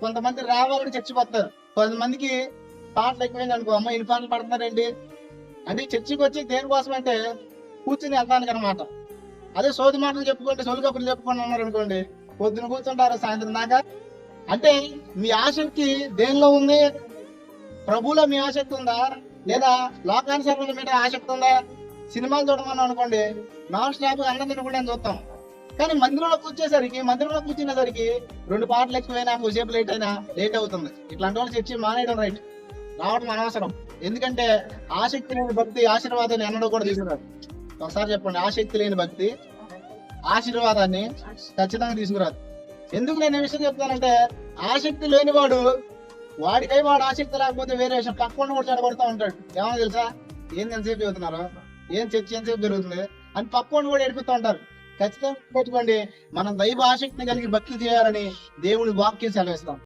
కొంతమంది రావాలని చచ్చిపోతారు. కొంతమందికి పాటలు ఎక్కువైంది అనుకో అమ్మ ఇన్ని పాటలు పడుతున్నారండి. అంటే చర్చికి వచ్చి దేనికోసం అంటే కూర్చుని వెళ్ళడానికి అనమాట అదే సోది మాటలు చెప్పుకుంటే సోది కబుర్లు చెప్పుకొని ఉన్నారు అనుకోండి. పొద్దున కూర్చుంటారు సాయంత్రం దాకా. అంటే మీ ఆసక్తి దేనిలో ఉంది? ప్రభువులో మీ ఆసక్తి ఉందా? లేదా లోకానుసరణ మీద ఆసక్తి ఉందా? సినిమాలు చూడమని అనుకోండి నాన్ స్టాప్ అందరినీ కూడా చూస్తాం కానీ మందిరంలో వచ్చేసరికి మందిరంలో కూర్చునేసరికి రెండు పాటలు ఎక్కువైనా కొద్దిసేపు లేట్ అయినా లేట్ అవుతుంది. ఇట్లాంటి వాళ్ళు చర్చి మానేయడం రైట్ రావడం అనవసరం. ఎందుకంటే ఆసక్తి లేని భక్తి ఆశీర్వాదాన్ని ఎన్నడూ కూడా తీసుకురాదు. ఒకసారి చెప్పండి ఆసక్తి లేని భక్తి ఆశీర్వాదాన్ని ఖచ్చితంగా తీసుకురాదు. ఎందుకు నేను ఈ విషయం చెప్తానంటే ఆసక్తి లేనివాడు వాడికై వాడు ఆసక్తి లేకపోతే వేరే విషయం పక్కన కూడా చెడగొడతా ఉంటాడు. ఏమో తెలుసా? ఏం ఎంతసేపు చదువుతున్నారు? ఏం చర్చ ఎంతసేపు జరుగుతుంది? అని పక్కన కూడా ఏడిపిస్తూ ఉంటారు. ఖచ్చితంగా పెట్టుకోండి మనం దైవ ఆసక్తిని కలిగి భక్తి చేయాలని దేవుని వాక్యం సెలవిస్తాం.